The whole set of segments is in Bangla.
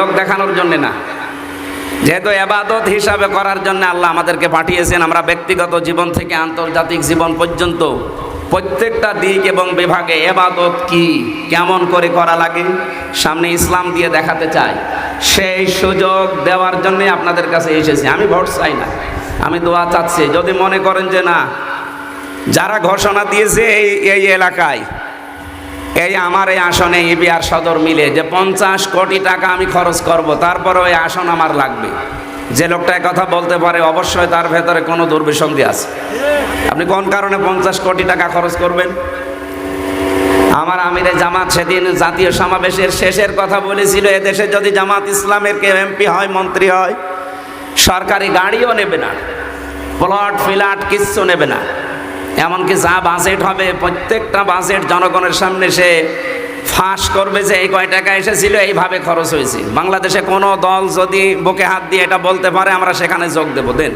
লোক দেখানোর জন্য না। যেহেতু এবাদত হিসাবে করার জন্য আল্লাহ আমাদেরকে পাঠিয়েছেন, আমরা ব্যক্তিগত জীবন থেকে আন্তর্জাতিক জীবন পর্যন্ত প্রত্যেকটা দিক এবং বিভাগে এবাদত কি, কেমন করে করা লাগে, সামনে ইসলাম দিয়ে দেখাতে চাই। সেই সুযোগ দেওয়ার জন্যে আপনাদের কাছে এসেছি। আমি ভোট চাই না, আমি দোয়া চাচ্ছি। যদি মনে করেন যে না, যারা ঘোষণা দিয়েছে এই এই এলাকায় এই আমার এই আসনে ইবিআর সদর মিলে যে পঞ্চাশ কোটি টাকা আমি খরচ করব তারপরে ওই আসন আমার লাগবে। যে লোকটা কথা বলতে পারে, অবশ্যই তার ভেতরে কোনো দুর্বিসন্ধি আছে। আপনি কোন কারণে পঞ্চাশ কোটি টাকা খরচ করবেন? আমার আমিরে জামাত সেদিন জাতীয় সমাবেশের শেষের কথা বলেছিল, এদেশে যদি জামাত ইসলামের কেউ এমপি হয়, মন্ত্রী হয়, সরকারি গাড়িও নেবে না, প্লট, ফ্ল্যাট কিচ্ছু নেবে না। এমনকি যা বাজেট হবে, প্রত্যেকটা বাজেট জনগণের সামনে সে ফাঁস করবে যে এই কয় টাকা এসেছিল, এইভাবে খরচ হয়েছে। বাংলাদেশে কোনো দল যদি বুকে হাত দিয়ে এটা বলতে পারে, আমরা সেখানে যোগ দেবো। দেন,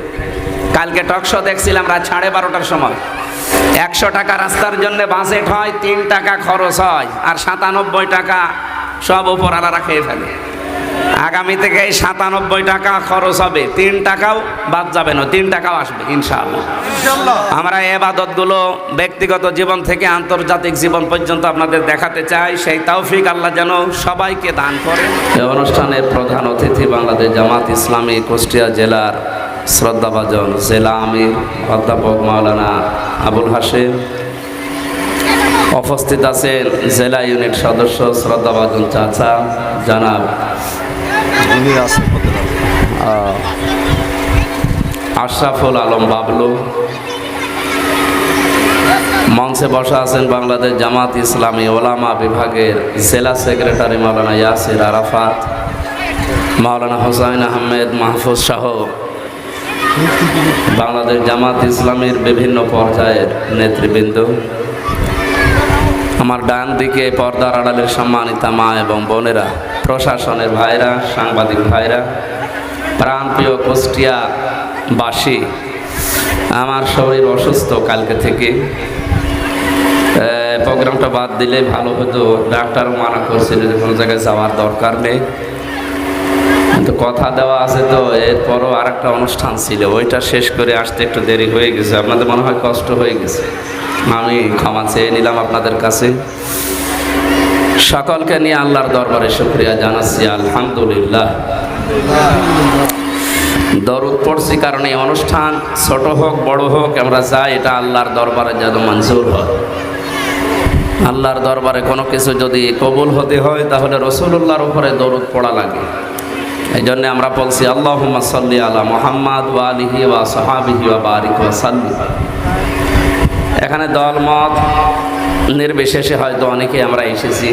কালকে টকশো দেখছিলাম রাত সাড়ে বারোটার সময়। একশো টাকা রাস্তার জন্য বাজেট হয়, তিন টাকা খরচ হয়, আর সাতানব্বই টাকা সব উপর আলাদা খেয়ে ফেলে। আগামী থেকে এই সাতানব্বই টাকা খরচ হবে। তিন টাকাও বাদ যাবে না তিন টাকাও আসবে ইনশাআল্লাহ। আমরা এবাদতগুলো ব্যক্তিগত জীবন থেকে আন্তর্জাতিক জীবন পর্যন্ত আপনাদের দেখাতে চাই। সেই তৌফিক আল্লাহ যেন সবাইকে দান করে এই অনুষ্ঠানের প্রধান অতিথি বাংলাদেশ জামাত ইসলামী কুষ্টিয়া জেলার শ্রদ্ধাভাজন জেলা আমির অধ্যাপক মাওলানা আবুল হাসেম উপস্থিত আছেন জেলা ইউনিট সদস্য শ্রদ্ধাভাজন চাচা জানাব উনি আশরাফুল আলম বাবলু। মঞ্চে বসা আছেন বাংলাদেশ জামাত ইসলামী ওলামা বিভাগের জেলা সেক্রেটারি মাওলানা ইয়াসির আরাফাত, মাওলানা হোসাইন আহমেদ মাহফুজ সহ বাংলাদেশ জামাত ইসলামীর বিভিন্ন পর্যায়ের নেতৃবৃন্দ। আমার ডান দিকে পর্দার আড়ালের সম্মানিতা মা এবং বোনেরা। প্রশাসনের ভাইরা, সাংবাদিক ভাইরা প্রাণপ্রিয় কুষ্টিয়া বাসী আমার শরীর অসুস্থ কালকে থেকে। প্রোগ্রামটা বাদ দিলে ভালো হতো। ডাক্তারও মানা করছিল যে কোনো জায়গায় যাওয়ার দরকার নেই। কিন্তু কথা দেওয়া আছে তো, এরপরও আর একটা অনুষ্ঠান ছিল। ওইটা শেষ করে আসতে একটু দেরি হয়ে গেছে। আপনাদের মনে হয় কষ্ট হয়ে গেছে। আমি ক্ষমা চেয়ে নিলাম আপনাদের কাছে। সকলকে নিয়ে আল্লাহর দরবারে শুক্রিয়া জানাচ্ছি, আলহামদুলিল্লাহ। দরুদ পড়ছি কারণ এই অনুষ্ঠান ছোট হোক, বড় হোক, আমরা যাই এটা আল্লাহর দরবারে যেন মঞ্জুর হয়। আল্লাহর দরবারে কোনো কিছু যদি কবুল হতে হয়, তাহলে রসুল্লাহর উপরে দরুদ পড়া লাগে। এই জন্য আমরা বলছি আল্লাহ সাল্লি আলা মোহাম্মদ ওয়া আলিহি ওয়া সাহাবিহি ওয়া বারিক ওয়া সাল্লি এখানে দল দলমত নির্বিশেষে হয়তো অনেকে আমরা এসেছি।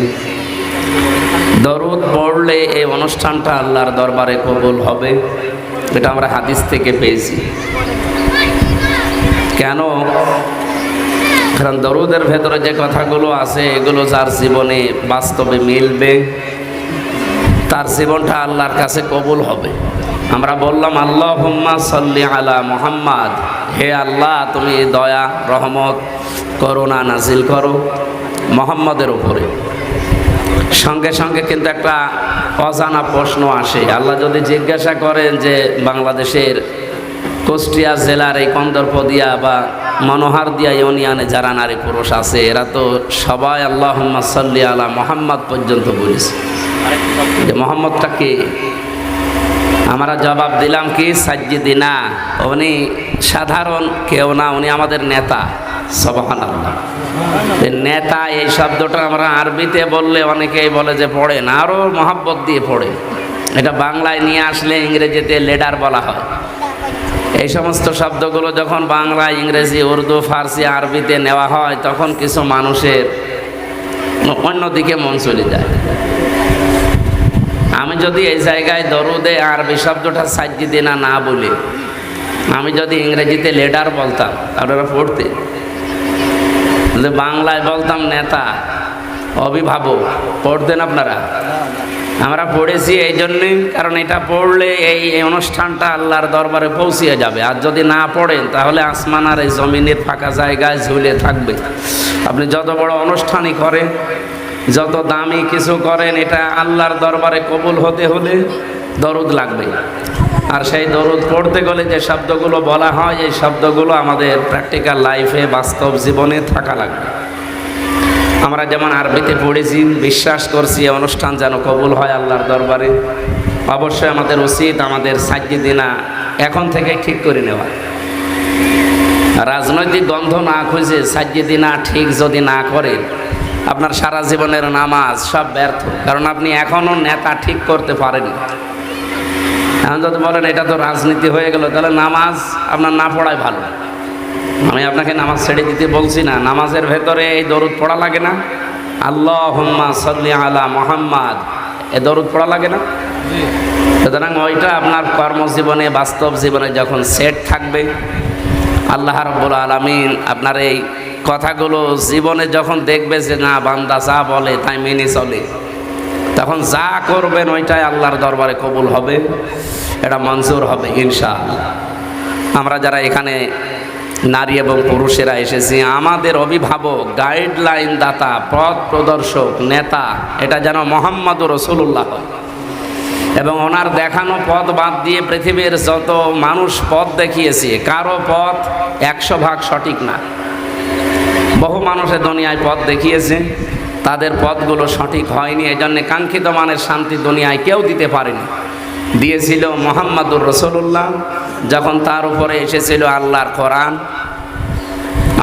দরুদ পড়লে এই অনুষ্ঠানটা আল্লাহর দরবারে কবুল হবে, এটা আমরা হাদিস থেকে পেয়েছি। কেন? কারণ দরুদের ভেতরে যে কথাগুলো আছে, এগুলো যার জীবনে বাস্তবে মিলবে, তার জীবনটা আল্লাহর কাছে কবুল হবে। আমরা বললাম আল্লাহ সাল্লি আলা মোহাম্মদ। হে আল্লাহ, তুমি দয়া, রহমত করুণা নাজিল করো মোহাম্মদের উপরে। সঙ্গে সঙ্গে কিন্তু একটা অজানা প্রশ্ন আসে। আল্লাহ যদি জিজ্ঞাসা করেন যে বাংলাদেশের কুষ্টিয়া জেলার এই কন্দরপদিয়া বা মনোহার দিয়া ইউনিয়নে যারা নারী পুরুষ আছে, এরা তো সবাই আল্লাহ সাল্লি আলা মোহাম্মদ পর্যন্ত বলেছে। যে মোহাম্মদটা কে? আমরা জবাব দিলাম কি সাজ্জিদিনা উনি সাধারণ কেউ না, উনি আমাদের নেতা। নেতা এই শব্দটা আমরা আরবিতে বললে অনেকেই বলে যে পড়ে না আরও মহাব্বত দিয়ে পড়ে। এটা বাংলায় নিয়ে আসলে ইংরেজিতে লেডার বলা হয়। এই সমস্ত শব্দগুলো যখন বাংলা ইংরেজি, উর্দু, ফার্সি, আরবিতে নেওয়া হয়, তখন কিছু মানুষের অন্যদিকে মন চলে যায়। আমি যদি এই জায়গায় দরুদে আরবি শব্দটা সাজ্জি দিনা না বলি, আমি যদি ইংরেজিতে লেডার বলতাম আপনারা পড়তে। যদি বাংলায় বলতাম নেতা, অভিভাবক, পড়তেন আপনারা? আমরা পড়েছি এই জন্যই, কারণ এটা পড়লে এই অনুষ্ঠানটা আল্লাহর দরবারে পৌঁছিয়ে যাবে। আর যদি না পড়েন, তাহলে আসমান আর এই জমিনের ফাঁকা জায়গায় ঝুলে থাকবে। আপনি যত বড় অনুষ্ঠানই করেন, যত দামি কিছু করেন, এটা আল্লাহর দরবারে কবুল হতে হলে দরুদ লাগবে। আর সেই দরুদ পড়তে গেলে যে শব্দগুলো বলা হয়, এই শব্দগুলো আমাদের প্র্যাকটিক্যাল লাইফে বাস্তব জীবনে থাকা লাগবে। আমরা যেমন আরবিতে পড়েছি, বিশ্বাস করছি অনুষ্ঠান যেন কবুল হয় আল্লাহর দরবারে। অবশ্যই আমাদের উচিত আমাদের সাজ্জি দিনা এখন থেকে ঠিক করে নেওয়া। রাজনৈতিক গন্ধ না খুঁজে সাজ্জি দিনা ঠিক যদি না করে, আপনার সারা জীবনের নামাজ সব ব্যর্থ। কারণ আপনি এখনও নেতা ঠিক করতে পারেননি। এখন যদি বলেন, এটা তো রাজনীতি হয়ে গেল, তাহলে নামাজ আপনার না পড়াই ভালো। আমি আপনাকে নামাজ ছেড়ে দিতে বলছি না। নামাজের ভেতরে এই দরুদ পড়া লাগে না। আল্লাহ হুম্মা সাল্লি আলা মোহাম্মদ। এ দরুদ পড়া লাগে না? সুতরাং ওইটা আপনার কর্মজীবনে, বাস্তব জীবনে যখন সেট থাকবে, আল্লাহ রব্বুল আলমিন আপনার এই কথাগুলো জীবনে যখন দেখবে যে, না, বান্দা যা বলে তাই মেনে চলে। তখন যা করবেন ওইটাই আল্লাহর দরবারে কবুল হবে, এটা মঞ্জুর হবে ইনশাআল্লাহ। আমরা যারা এখানে নারী এবং পুরুষেরা এসেছি, আমাদের অভিভাবক গাইডলাইন দাতা, পথ প্রদর্শক, নেতা, এটা যেন মোহাম্মদ রসুল্লাহ হয়। এবং ওনার দেখানো পথ বাদ দিয়ে পৃথিবীর যত মানুষ পথ দেখিয়েছে, কারও পথ একশো ভাগ সঠিক না। বহু মানুষের দুনিয়ায় পথ দেখিয়েছে। তাদের পথগুলো সঠিক হয়নি এই জন্যে কাঙ্ক্ষিত মানের শান্তি দুনিয়ায় কেউ দিতে পারেনি। দিয়েছিল মোহাম্মদুর রসুল্লাহ যখন তার উপরে এসেছিল আল্লাহর কোরআন।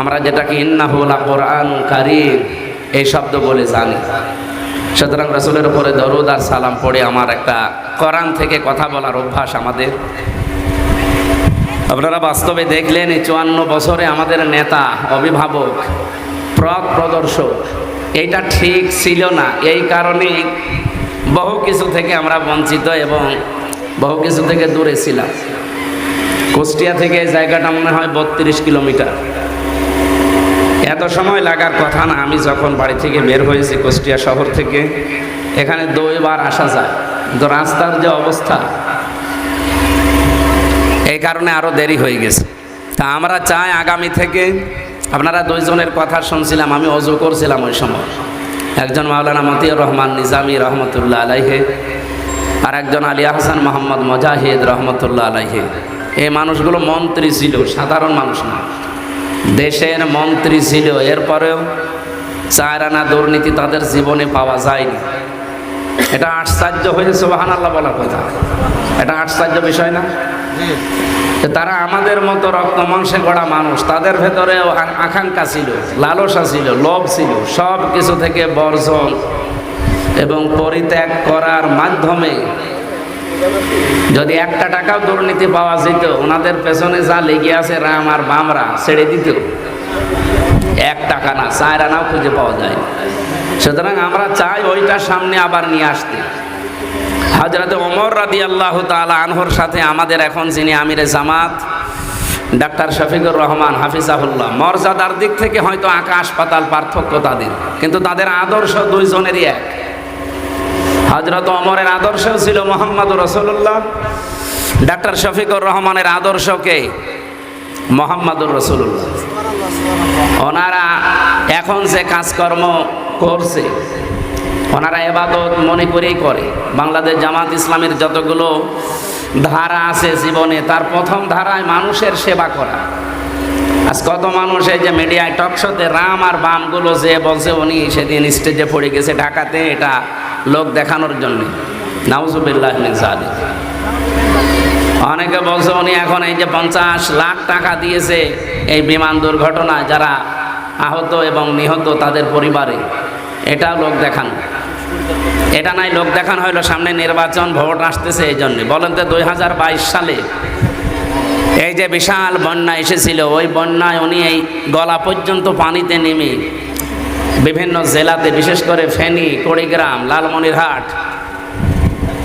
আমরা যেটাকে ইন্নাহুলা কোরআন কারিম, এই শব্দ বলে জানি। সুতরাং রসুলের উপরে দরুদ আর সালাম পড়ে আমার একটা কোরআন থেকে কথা বলার অভ্যাস আমাদের। আপনারা বাস্তবে দেখলেন এই চুয়ান্ন বছরে আমাদের নেতা, অভিভাবক পথ প্রদর্শক এইটা ঠিক ছিল না। এই কারণে বহু কিছু থেকে আমরা বঞ্চিত এবং বহু কিছু থেকে দূরে ছিলাম। কুষ্টিয়া থেকে জায়গাটা মনে হয় বত্রিশ কিলোমিটার। এত সময় লাগার কথা না, আমি যখন বাড়ি থেকে বের হয়েছি কুষ্টিয়া শহর থেকে, এখানে দুইবার আসা যায়। কিন্তু রাস্তার যে অবস্থা, এই কারণে আরও দেরি হয়ে গেছে। তা আমরা চাই আগামী থেকে আপনারা দুইজনের কথা শুনছিলাম, আমি অজু করছিলাম ওই সময়। একজন মাওলানা মতিউর রহমান নিজামি রহমতুল্লাহ আলাইহে, আর একজন আলী হাসান মোহাম্মদ মজাহিদ রহমতুল্লাহ আলাইহে। এই মানুষগুলো মন্ত্রী ছিল, সাধারণ মানুষ না। দেশের মন্ত্রী ছিল, এরপরেও চার আনা দুর্নীতি তাদের জীবনে পাওয়া যায়নি। এটা আশ্চর্য হয়ে সোহান আল্লাহ বলার কথা। এটা আশ্চর্য বিষয় না? তারা আমাদের মতো রক্ত মাংসে গড়া মানুষ। তাদের ভেতরেও আ- আকাঙ্ক্ষা ছিল, লালসা ছিল, লোভ ছিল। সব কিছু থেকে বর্জন এবং পরিত্যাগ করার মাধ্যমে যদি একটা টাকাও দুর্নীতি পাওয়া যেত, ওনাদের পেছনে যা লেগে আছে রাম আর বামরা ছেড়ে দিত। এক টাকা না, চার আনাও খুঁজে পাওয়া যায় সুতরাং আমরা চাই ওইটা সামনে আবার নিয়ে আসতে। হজরত ওমর রাদি আল্লাহ তালা আনহর সাথে আমাদের এখন যিনি আমিরে জামাত, ডাক্তার শফিকুর রহমান হাফিজাহুল্লাহ, মর্যাদার দিক থেকে হয়তো আকাশ পাতাল পার্থক্য তাদের, কিন্তু তাদের আদর্শ দুইজনেরই এক। হজরত ওমরের আদর্শ ছিল মোহাম্মদ রসুল্লাহ ডাক্তার শফিকুর রহমানের আদর্শকে মোহাম্মদুর রসুল্লাহ ওনারা এখন যে কাজকর্ম করছে ওনারা এবাদত মনে করেই করে। বাংলাদেশ জামাত ইসলামের যতগুলো ধারা আছে জীবনে, তার প্রথম ধারায় মানুষের সেবা করা। আজ কত মানুষ এই যে মিডিয়ায় টকশোতে রাম আর বামগুলো যে বলছে, উনি সেদিন স্টেজে পড়ে গেছে ঢাকাতে, এটা লোক দেখানোর জন্য। নাউজুবিল্লাহ জালিক। অনেকে বলছে, উনি এখন এই যে পঞ্চাশ লাখ টাকা দিয়েছে এই বিমান দুর্ঘটনায়, যারা আহত এবং নিহত তাদের পরিবারে, এটাও লোক দেখান। এটা নাই, লোক দেখানো হইল, সামনে নির্বাচন, ভোট আসতেছে এই জন্যে বলেন তো দুই বাইশ সালে এই যে বিশাল বন্যা এসেছিল, ওই বন্যায় উনি এই গলা পর্যন্ত পানিতে নেমে বিভিন্ন জেলাতে, বিশেষ করে ফেনী, কুড়িগ্রাম, লালমনিরহাট,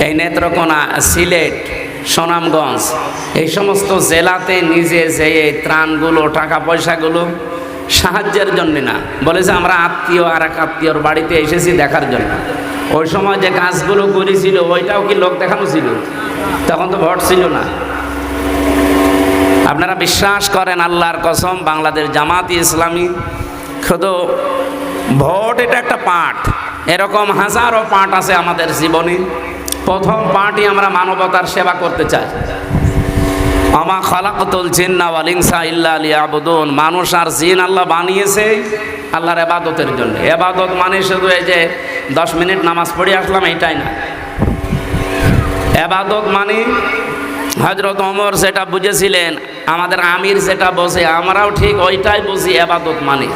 এই নেত্রকোনা, সিলেট, সুনামগঞ্জ, এই সমস্ত জেলাতে নিজে যে এই ত্রাণগুলো, টাকা পয়সাগুলো সাহায্যের জন্য না। বলেছে, আমরা আত্মীয় আর এক আত্মীয়র বাড়িতে এসেছি দেখার জন্য। ওই সময় যে কাজগুলো করেছিল, ওইটাও কি লোক দেখানো ছিল? তখন তো ভোট ছিল না। আপনারা বিশ্বাস করেন, আল্লাহর কসম, বাংলাদেশ জামাত ইসলামী শুধু ভোট এটা একটা পাঠ। এরকম হাজারো পাঠ আছে আমাদের জীবনে। প্রথম পাঠই আমরা মানবতার সেবা করতে চাই। আমা খালাকতুল জিন্না ওয়াল ইনসা ইল্লা লিয়াবুদুন। মানুষ আর জিন আল্লাহ বানিয়েছে আল্লাহর এবাদতের জন্য। এবাদত মানে শুধু এই যে দশ মিনিট নামাজ পড়ে আসলাম, এইটাই না। এবাদত মানে হজরত অমর সেটা বুঝেছিলেন, আমাদের আমির সেটা বসে আমরাও ঠিক ওইটাই বুঝি এবাদত মানে।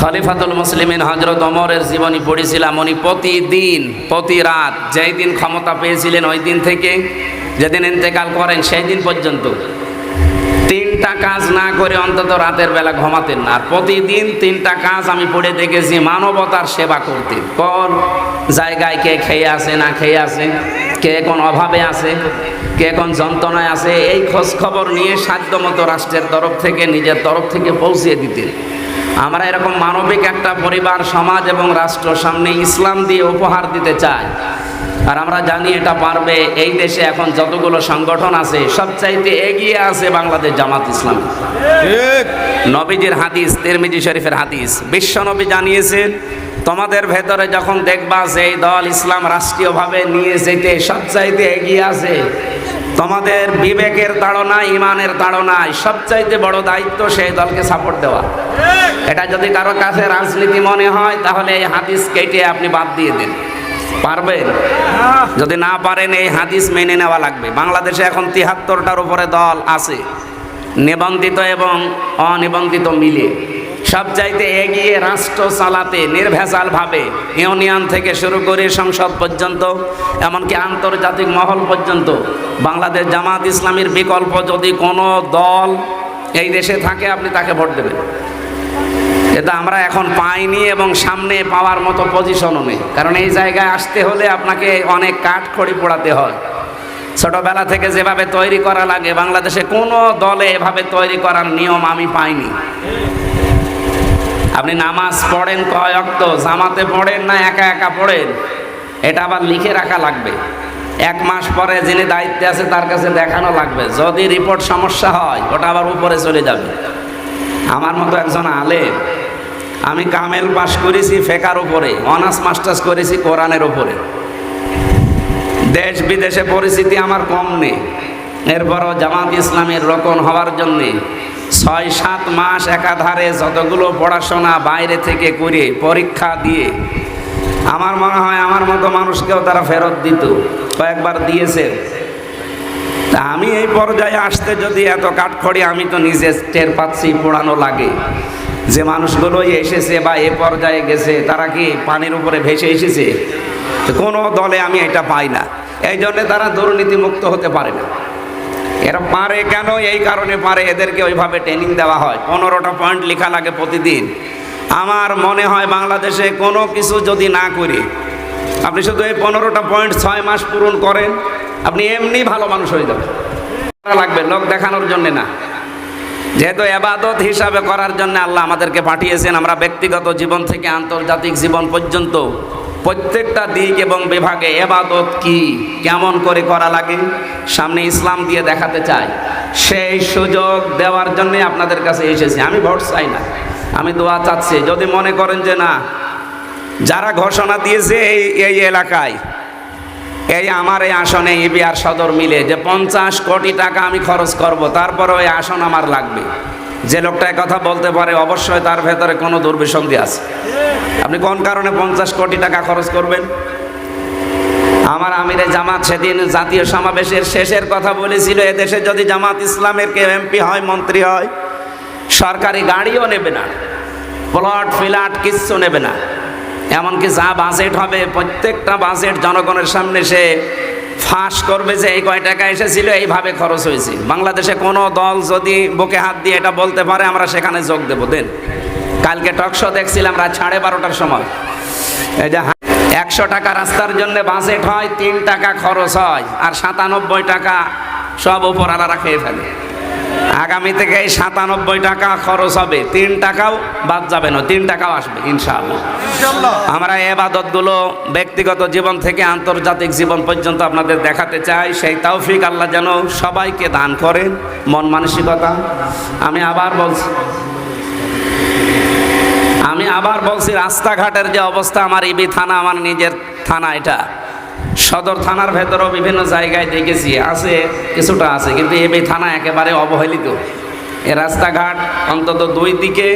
খলিফাতুল মুসলিমিন হজরত অমরের জীবনী পড়েছিলাম উনি প্রতিদিন, প্রতি রাত যেই দিন ক্ষমতা পেয়েছিলেন ওই দিন থেকে যেদিন ইন্তেকাল করেন, সেই দিন পর্যন্ত তিনটা কাজ না করে অন্তত রাতের বেলা ঘুমাতেন না। আর প্রতিদিন তিনটা কাজ আমি পড়ে দেখেছি, মানবতার সেবা করতে। কোন জায়গায় কে খেয়ে আছে, না খেয়ে আছে, কে কোন অভাবে আছে, কে কোন যন্ত্রণায় আছে, এই খোঁজ খবর নিয়ে সাধ্যমতো রাষ্ট্রের তরফ থেকে, নিজের তরফ থেকে পৌঁছিয়ে দিতেন। আমরা এরকম মানবিক একটা পরিবার, সমাজ এবং রাষ্ট্র সামনে ইসলাম দিয়ে উপহার দিতে চাই। আর আমরা জানি এটা পারবে। এই দেশে এখন যতগুলো সংগঠন আছে সবচাইতে এগিয়ে আছে বাংলাদেশ জামাত ইসলাম। নবীজির হাদিস তিরমিজি শরীফের হাদিস। বিশ্ব নবী জানিয়েছেন তোমাদের ভেতরে যখন দেখবা যে এই দল ইসলাম রাষ্ট্রীয়ভাবে নিয়ে যেতে সবচাইতে এগিয়ে আছে তোমাদের বিবেকের তাড়নায় ইমানের তাড়নায় সবচাইতে বড় দায়িত্ব সেই দলকে সাপোর্ট দেওয়া। এটা যদি কারও কাছে রাজনীতি মনে হয় তাহলে এই হাদিস কেটে আপনি বাদ দিয়ে দিন। পারবেন যদি না পারেন, এই হাদিস মেনে নেওয়া লাগবে। বাংলাদেশে এখন তিহাত্তরটার উপরে দল আছে। নিবন্ধিত এবং অনিবন্ধিত মিলে। সবচাইতে এগিয়ে রাষ্ট্র চালাতে নির্ভেজালভাবে ইউনিয়ন থেকে শুরু করে সংসদ পর্যন্ত, এমনকি আন্তর্জাতিক মহল পর্যন্ত, বাংলাদেশ জামাত ইসলামীর বিকল্প যদি কোনো দল এই দেশে থাকে, আপনি তাকে ভোট দেবেন। এটা আমরা এখন পাইনি এবং সামনে পাওয়ার মতো পজিশনও নেই। কারণ এই জায়গায় আসতে হলে আপনাকে অনেক কাঠ খড়ি পোড়াতে হয়। ছোটবেলা থেকে যেভাবে তৈরি করা লাগে, বাংলাদেশে কোনো দলে এভাবে তৈরি করার নিয়ম আমি পাইনি। আপনি নামাজ পড়েন কয় অক্ত, জামাতে পড়েন না একা একা পড়েন? এটা আবার লিখে রাখা লাগবে। এক মাস পরে যিনি দায়িত্বে আছে, তার কাছে দেখানো লাগবে। যদি রিপোর্ট সমস্যা হয়, ওটা আবার উপরে চলে যাবে। আমার মতো একজন আলেম আমি কামেল পাস করেছি ফেকার উপরে, অনার্স মাস্টার্স করেছি কোরআনের ওপরে দেশ বিদেশে পরিস্থিতি আমার কম নেই। এরপরও জামাত ইসলামের রকন হওয়ার জন্যে ছয় সাত মাস একাধারে যতগুলো পড়াশোনা বাইরে থেকে করে পরীক্ষা দিয়ে, আমার মনে হয় আমার মতো মানুষকেও তারা ফেরত দিত, কয়েকবার দিয়েছে। তা আমি এই পর্যায়ে আসতে যদি এত কাঠখড়ি আমি তো নিজে টের পাচ্ছি, পোড়ানো লাগে। যে মানুষগুলোই এসেছে বা এ পর্যায়ে গেছে, তারা কি পানির উপরে ভেসে এসেছে? কোনো দলে আমি এটা পাই না। এই জন্যে তারা দুর্নীতিমুক্ত হতে পারে না। এরা পারে কেন? এই কারণে পারে। এদেরকে ওইভাবে ট্রেনিং দেওয়া হয়। পনেরোটা পয়েন্ট লেখা লাগে প্রতিদিন। আমার মনে হয় বাংলাদেশে কোনো কিছু যদি না করি, আপনি শুধু এই পনেরোটা পয়েন্ট ছয় মাস পূরণ করেন, আপনি এমনি ভালো মানুষ হয়ে যাবেন। লাগবে, লোক দেখানোর জন্য না। যেহেতু এবাদত হিসাবে করার জন্য আল্লাহ আমাদেরকে পাঠিয়েছেন, আমরা ব্যক্তিগত জীবন থেকে আন্তর্জাতিক জীবন পর্যন্ত প্রত্যেকটা দিক এবং বিভাগে এবাদত কি, কেমন করে করা লাগে, সামনে ইসলাম দিয়ে দেখাতে চাই। সেই সুযোগ দেওয়ার জন্যে আপনাদের কাছে এসেছি। আমি ভোট চাই না। আমি দোয়া চাচ্ছি। যদি মনে করেন যে না, যারা ঘোষণা দিয়েছে এই এই এলাকায় এই আমার এই আসনে ইবিআর সদর মিলে যে পঞ্চাশ কোটি টাকা আমি খরচ করব, তারপরে ওই আসন আমার লাগবে। যে লোকটা কথা বলতে পারে, অবশ্যই তার ভেতরে কোনো দুর্বিসন্ধি আছে। আপনি কোন কারণে পঞ্চাশ কোটি টাকা খরচ করবেন? আমার আমিরে জামাত সেদিন জাতীয় সমাবেশের শেষের কথা বলেছিল এদেশে যদি জামাত ইসলামের কেউ এমপি হয়, মন্ত্রী হয়, সরকারি গাড়িও নেবে না, প্লট, ফ্ল্যাট কিচ্ছু নেবে না। এমনকি যা বাজেট হবে, প্রত্যেকটা বাজেট জনগণের সামনে সে ফাঁস করবে যে এই কয় টাকা এসেছিল, এইভাবে খরচ হয়েছে। বাংলাদেশে কোনো দল যদি বুকে হাত দিয়ে এটা বলতে পারে, আমরা সেখানে যোগ দেবো। দেন, কালকে টকশো দেখছিলাম রাত সাড়ে বারোটার সময়। এই যে একশো টাকা রাস্তার জন্য বাজেট হয়, তিন টাকা খরচ হয়, আর সাতানব্বই টাকা সব উপরালারা খেয়ে ফেলে। আগামী থেকে এই সাতানব্বই টাকা খরচ হবে। তিন টাকাও বাদ যাবে না তিন টাকাও আসবে ইনশাআল্লাহ। আমরা এবাদতগুলো ব্যক্তিগত জীবন থেকে আন্তর্জাতিক জীবন পর্যন্ত আপনাদের দেখাতে চাই। সেই তৌফিক আল্লাহ যেন সবাইকে দান করেন মন মানসিকতা। আমি আবার বলছি আমি আবার বলছি রাস্তাঘাটের যে অবস্থা আমার ইবি থানা আমার নিজের থানা এটা। সদর থানার ভেতরেও বিভিন্ন জায়গায় দেখেছি আছে কিছুটা আছে কিন্তু এবি থানা একেবারে অবহেলিত। এ রাস্তাঘাট অন্তত দুই দিকে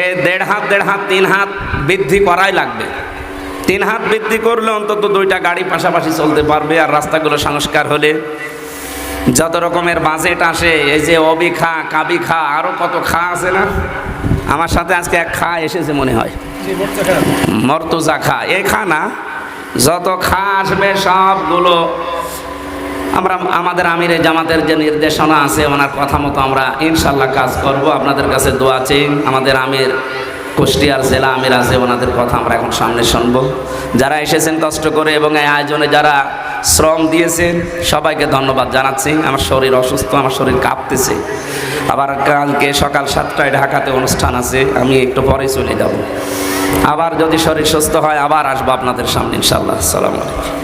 এ দেড় হাত দেড় হাত তিন হাত বৃদ্ধি করাই লাগবে। তিন হাত বৃদ্ধি করলে অন্তত দুইটা গাড়ি পাশাপাশি চলতে পারবে আর রাস্তাগুলো সংস্কার হলে যত রকমের বাজেট আসে এই যে অবি খা কাবি খা আরও কত খা আছে না? আমার সাথে আজকে এক খা এসেছে মনে হয়। মর্তুজা খা। এ খা না যত খাসবে সবগুলো। আমরা, আমাদের আমিরে জামাতের যে নির্দেশনা আছে, ওনার কথা মতো আমরা ইনশাল্লাহ কাজ করব। আপনাদের কাছে দোয়া চেয়ে আমাদের আমির, কুষ্টিয়ার জেলা আমির আছে, ওনাদের কথা আমরা এখন সামনে শুনব। যারা এসেছেন কষ্ট করে এবং এই আয়োজনে যারা শ্রম দিয়েছেন। সবাইকে ধন্যবাদ জানাচ্ছি। আমার শরীর অসুস্থ, আমার শরীর কাঁপতেছে। আবার কালকে সকাল সাতটায় ঢাকাতে অনুষ্ঠান আছে। আমি একটু পরে চলে যাব। আবার যদি শরীর সুস্থ হয়, আবার আসব আপনাদের সামনে ইনশাল্লাহ আসসালামু আলাইকুম।